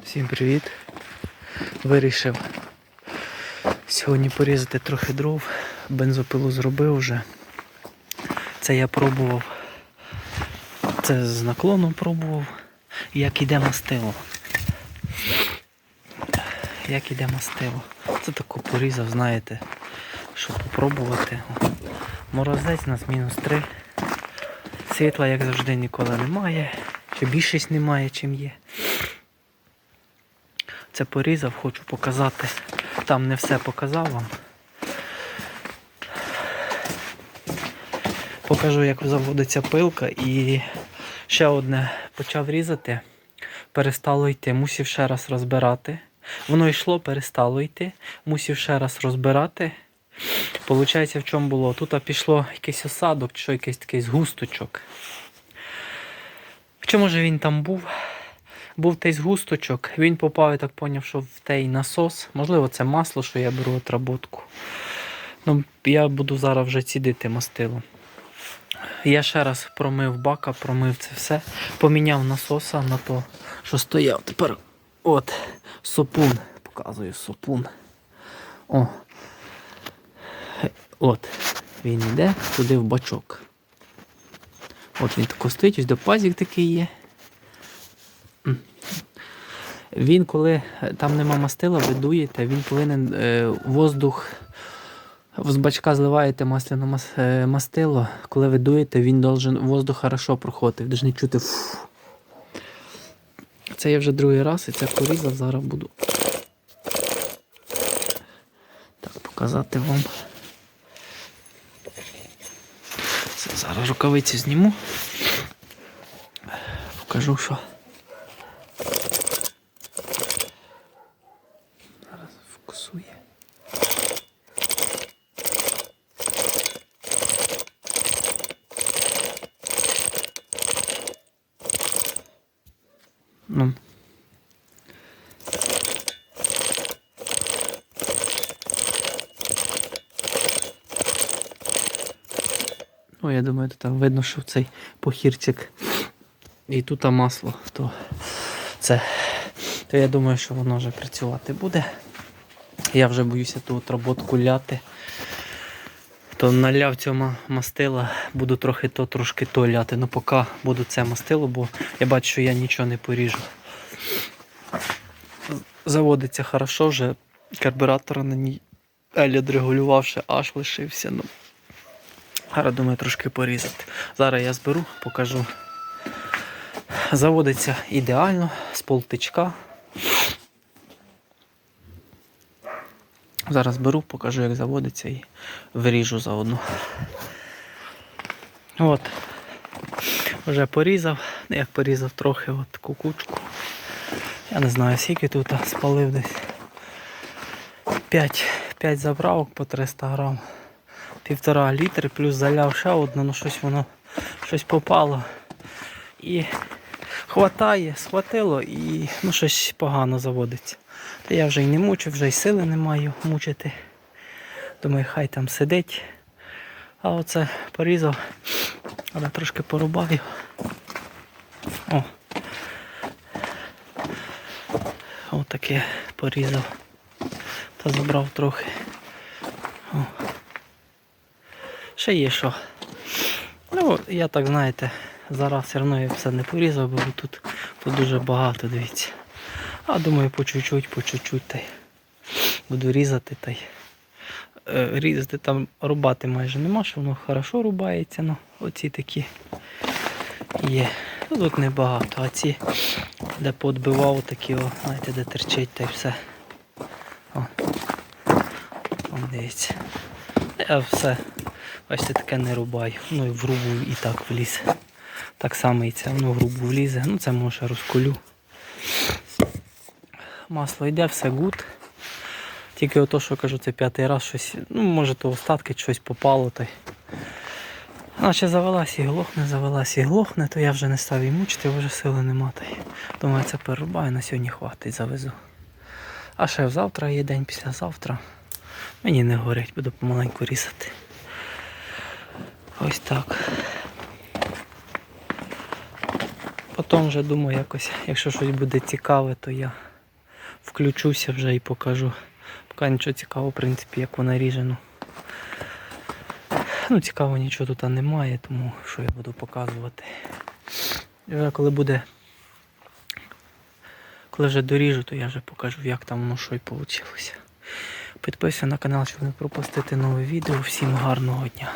Всім привіт! Вирішив сьогодні порізати трохи дров. Бензопилу зробив вже. Це я пробував. Це з наклоном пробував. Як іде мастило. Як іде мастило. Це тако порізав, знаєте, щоб попробувати. Морозець у нас мінус 3. Світла, як завжди, ніколи немає. Чи більшість немає, чим є. Це порізав, хочу показати. Там не все показав вам. Покажу, як заводиться пилка і ще одне почав різати, перестало йти, мусив ще раз розбирати. Воно йшло, перестало йти, мусив ще раз розбирати. Получається, в чому було? Тут пішло якийсь осадок, чи якийсь такий згусточок. Чи може він там був? Був той згусточок, він попав, я так зрозумів, що в той насос. Можливо, це масло, що я беру отработку. Ну, я буду зараз вже цідити мастило. Я ще раз промив бака, промив це все, поміняв насоса на то, що стояв. Тепер от сопун. Показую сопун. О. От. Він йде туди в бачок. От він тако стоїть, ось до пазік такий є. Він, коли е, там нема мастила, ви дуєте, він повинен е, воздух з бачка зливаєте масляне е, мастило. Коли ви дуєте, він должен воздух хорошо проходити, ви повинні чути. Фу. Це я вже другий раз і це порізав, зараз буду. Так, показати вам. Це зараз рукавиці зніму. Покажу, що. Зараз фокусує. Ну. Ну, я думаю, то там видно, що цей похірчик і тут масло, то це. То я думаю, що воно вже працювати буде. Я вже боюся ту отработку ляти. То наляв цього мастила, буду трохи то, трошки то ляти. Ну поки буду це мастило, бо я бачу, що я нічого не поріжу. Заводиться хорошо, вже карбюратор на ній елід регулювавши, аж лишився. Ну, Зараз думаю трошки порізати. Зараз я зберу, покажу. Заводиться ідеально з полтичка. Зараз беру, покажу, як заводиться і виріжу заодно. От. Вже порізав, Ну, як порізав трохи от кукучку. Я не знаю, скільки тут спалив десь. 5, 5 заправок по 300 грам. Півтора літри, плюс заляв ще одну, ну щось воно щось попало. І хватає, схватило і ну, щось погано заводиться. Та я вже й не мучу, вже й сили не маю мучити. Думаю, хай там сидить. А оце порізав, але трошки порубав його. О. Отаке порізав. Та забрав трохи. О. Ще є що. Ну, я так знаєте, зараз все одно я все не порізав, бо тут, тут дуже багато, дивіться. А думаю, по чуть-чуть, по чуть-чуть та й буду різати та й. Е, різати там рубати майже нема, що воно хорошо рубається, ну оці такі є. Ну, тут небагато, а ці, де подбивав такі, о, знаєте, де терчить та й все. О. О, дивіться. Я все, бачите, таке не рубаю. Ну і в грубу і так вліз. Так само і це, воно в грубу влізе. Ну це може розколю. Масло йде, все гуд. Тільки ото, що кажу, це п'ятий раз щось, ну може то остатки щось попало. Та й... Наче завелась і глохне, завелась і глохне, то я вже не став її мучити, вже сили нема. Та й... Думаю, це перерубаю, на сьогодні хватить, завезу. А ще завтра є день післязавтра. Мені не горить, буду помаленьку різати. Ось так. Потім вже думаю якось, якщо щось буде цікаве, то я включуся вже і покажу. Поки нічого цікавого, в принципі, як вона ріже. Ну, ну цікаво нічого тут немає, тому що я буду показувати. І вже коли буде. Коли вже доріжу, то я вже покажу, як там воно що й вийшло. Підписуйся на канал, щоб не пропустити нове відео. Всім гарного дня.